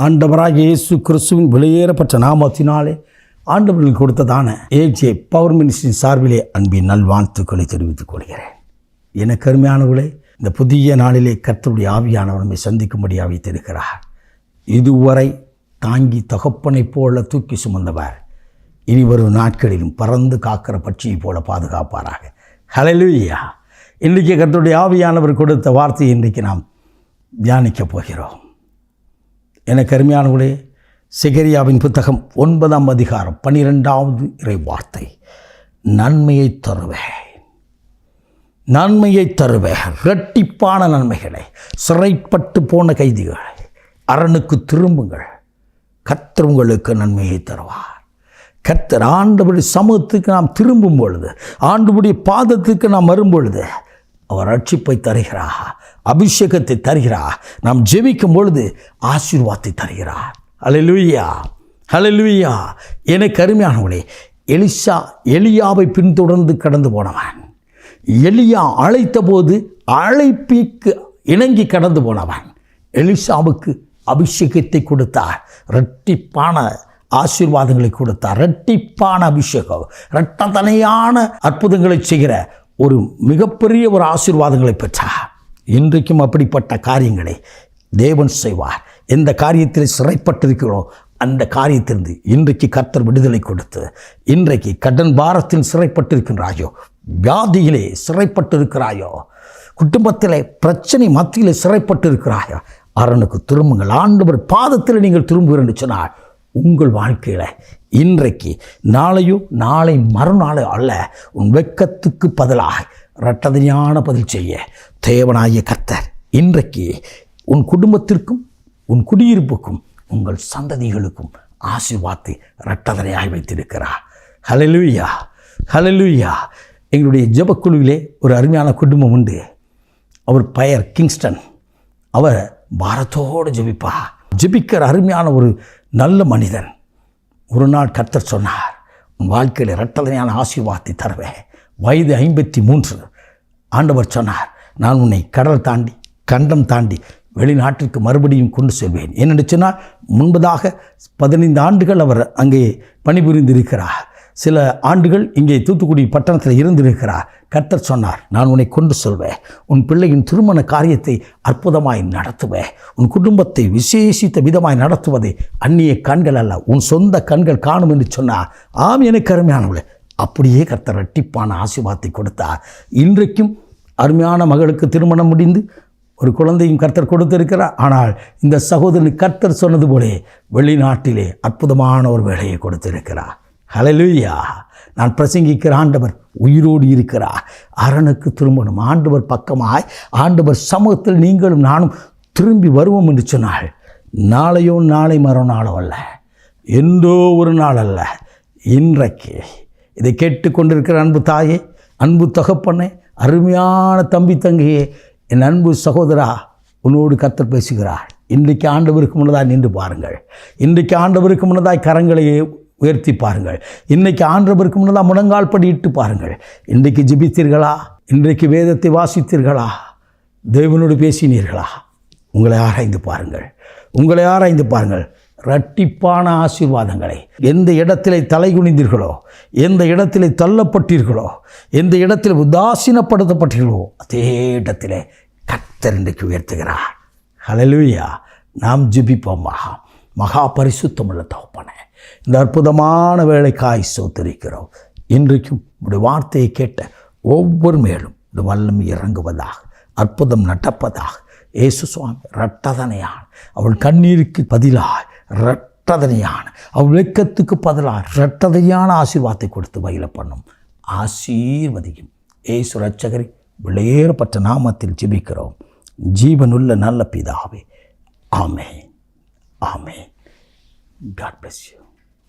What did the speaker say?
ஆண்டவராக இயேசு கிறிஸ்துவின் வெளியேறப்பட்ட நாமத்தினாலே ஆண்டவர்கள் கொடுத்ததான ஏஜே பவர் மினிஸ்டரின் சார்பிலே அன்பின் நல்வாழ்த்துக்களை தெரிவித்துக் கொள்கிறேன். என கருமையானவர்களே இந்த புதிய நாளிலே கர்த்தருடைய ஆவியானவர் நம்மை சந்திக்கும்படியாக வைத்திருக்கிறார் இதுவரை தாங்கி தகப்பனைப் போல தூக்கி சுமந்தவர் இனி வரும் நாட்களிலும் பறந்து காக்கிற பட்சியைப் போல பாதுகாப்பாராக. ஹலலுயா இன்றைக்கு கர்த்தருடைய ஆவியானவர் கொடுத்த வார்த்தையை இன்றைக்கு நாம் தியானிக்கப் போகிறோம். எனக்கு அருமையானவர்களே சிகரியாவின் புத்தகம் ஒன்பதாம் அதிகாரம் பன்னிரெண்டாவது இறை வார்த்தை நன்மையை தருவேன். நன்மையை தருவேன். இரட்டிப்பான நன்மைகளை சிறைப்பட்டு போன கைதிகளை அரணுக்கு திரும்புங்கள். கத்தர் உங்களுக்கு நன்மையை தருவார். கர்த்தர் ஆண்டுபடி சமூகத்துக்கு நாம் திரும்பும் பொழுது ஆண்டுபடி பாதத்துக்கு நாம் வரும் பொழுது அவர் ரட்சிப்பை தருகிறார். அபிஷேகத்தை தருகிறார். நாம் ஜெபிக்கும் பொழுது ஆசீர்வாதத்தை தருகிறார். ஹalleluya ஹalleluya எனக்கு கருமையானவனே எலிசா எலியாவை பின்தொடர்ந்து கடந்து போனவன். எலியா அழைத்த போது அழைப்பிக்கு இணங்கி கடந்து போனவன். எலிசாவுக்கு அபிஷேகத்தை கொடுத்தார். இரட்டிப்பான ஆசீர்வாதங்களை கொடுத்தார். இரட்டிப்பான அபிஷேகம். இரட்டத்தனையான அற்புதங்களை செய்கிற ஒரு மிகப்பெரிய ஒரு ஆசீர்வாதங்களை பெற்றார். இன்றைக்கும் அப்படிப்பட்ட காரியங்களை தேவன் செய்வார். எந்த காரியத்தில் சிறைப்பட்டிருக்கிறோ அந்த காரியத்திலிருந்து இன்றைக்கு கர்த்தர் விடுதலை கொடுத்து இன்றைக்கு கடன் பாரத்தில் சிறைப்பட்டிருக்கின்றாயோ வியாதியிலே சிறைப்பட்டிருக்கிறாயோ குடும்பத்திலே பிரச்சனை மத்தியில் சிறைப்பட்டிருக்கிறாயோ அரணுக்கு திரும்புங்கள். ஆண்டவர் பாதத்தில் நீங்கள் திரும்புகிறேன் சொன்னால் உங்கள் வாழ்க்கையில் இன்றைக்கு நாளையோ நாளை மறுநாளோ அல்ல உன் வெக்கத்துக்கு பதிலாக இரட்டதனையான பதில் செய்ய தேவனாகிய கர்த்தர் இன்றைக்கு உன் குடும்பத்திற்கும் உன் குடியிருப்புக்கும் உங்கள் சந்ததிகளுக்கும் ஆசிர்வாத்து இரட்டதனையாய் வைத்திருக்கிறார். ஹலலுயா ஹலலுயா எங்களுடைய ஜெபக்குழுவிலே ஒரு அருமையான குடும்பம் உண்டு. அவர் பெயர் கிங்ஸ்டன். அவர் பாரத்தோடு ஜெபிப்பா ஜெபிக்கிற அருமையான ஒரு நல்ல மனிதன். ஒரு நாள் கர்த்தர் சொன்னார் உன் வாழ்க்கையில் இரட்டதனையான ஆசீர்வாதத்தை தருவேன். வயது ஐம்பத்தி மூன்று ஆண்டவர் சொன்னார் நான் உன்னை கடல் தாண்டி கண்டம் தாண்டி வெளிநாட்டிற்கு மறுபடியும் கொண்டு செல்வேன். ஏனென்று சொன்னால் முன்பதாக பதினைந்து ஆண்டுகள் அவர் அங்கே பணிபுரிந்திருக்கிறார். சில ஆண்டுகள் இங்கே தூத்துக்குடி பட்டணத்தில் இருந்திருக்கிறார். கர்த்தர் சொன்னார் நான் உன்னை கொண்டு செல்வேன். உன் பிள்ளையின் திருமண காரியத்தை அற்புதமாய் நடத்துவேன். உன் குடும்பத்தை விசேஷித்த விதமாய் நடத்துவதை அந்நிய கண்கள் அல்ல உன் சொந்த கண்கள் காணும் என்று சொன்னார். ஆம் எனக்கு அருமையானவளே அப்படியே கர்த்தர் ரெட்டிப்பான ஆசீர்வாதத்தை கொடுத்தார். இன்றைக்கும் அருமையான மகளுக்கு திருமணம் முடிந்து ஒரு குழந்தையும் கர்த்தர் கொடுத்திருக்கிறார். ஆனால் இந்த சகோதரன் கர்த்தர் சொன்னது போலே வெளிநாட்டிலே அற்புதமான ஒரு வேலையை கொடுத்திருக்கிறார். ஹலலுயா நான் பிரசங்கிக்கிற ஆண்டவர் உயிரோடு இருக்கிறார். அரணுக்கு திரும்பணும். ஆண்டவர் பக்கமாய் ஆண்டவர் சமூகத்தில் நீங்களும் நானும் திரும்பி வருவோம் என்று சொன்னால் நாளையோ நாளை மறுநாளோ அல்ல. எந்தோ ஒரு நாள் அல்ல. இன்றைக்கு இதை கேட்டுக்கொண்டிருக்கிற அன்பு தாயே அன்பு தகப்பனே அருமையான தம்பி தங்கையே என் அன்பு சகோதரா உன்னோடு கத்தர் பேசுகிறார். இன்றைக்கு ஆண்டவருக்கு முன்னதாக நின்று பாருங்கள். இன்றைக்கு ஆண்டவருக்கு முன்னதாய் கரங்களை உயர்த்தி பாருங்கள். இன்றைக்கு ஆண்டவருக்கு முன்னதாக முழங்கால் படியிட்டு பாருங்கள். இன்றைக்கு ஜிபித்தீர்களா? இன்றைக்கு வேதத்தை வாசித்தீர்களா? தேவனோடு பேசினீர்களா? உங்களை ஆராய்ந்து பாருங்கள். உங்களை ஆராய்ந்து பாருங்கள். ரட்டிப்பான ஆசீர்வாதங்களை. எந்த இடத்திலே தலை குனிந்தீர்களோ எந்த இடத்திலே தள்ளப்பட்டீர்களோ எந்த இடத்தில் உதாசீனப்படுத்தப்பட்டீர்களோ அதே இடத்திலே கர்த்தர் இன்றைக்கு உயர்த்துகிறார். ஹலலுயா நாம் ஜெபிப்போம் மகா. மகா பரிசுத்தமுள்ள தகப்பனே. இந்த அற்புதமான வேலைக்காய் சோத்திருக்கிறோம். இன்றைக்கும் உடைய வார்த்தையை கேட்ட ஒவ்வொரு மேலும் இந்த வல்லம் இறங்குவதாக அற்புதம் நடப்பதாக. இயேசு சுவாமி ரட்டதனையான் அவள் கண்ணீருக்கு பதிலாக இரட்டதனையான அவ்வளக்கத்துக்கு பதிலாக இரட்டதனையான ஆசீர்வாதத்தை கொடுத்து வகையில் பண்ணும். ஆசீர்வதியும். ஏசு ரட்சகரை வெளியேறப்பட்ட நாமத்தில் ஜிபிக்கிறோம். ஜீவனுள்ள நல்ல பிதாவே. ஆமே ஆமே காட் பிளஸ் யூ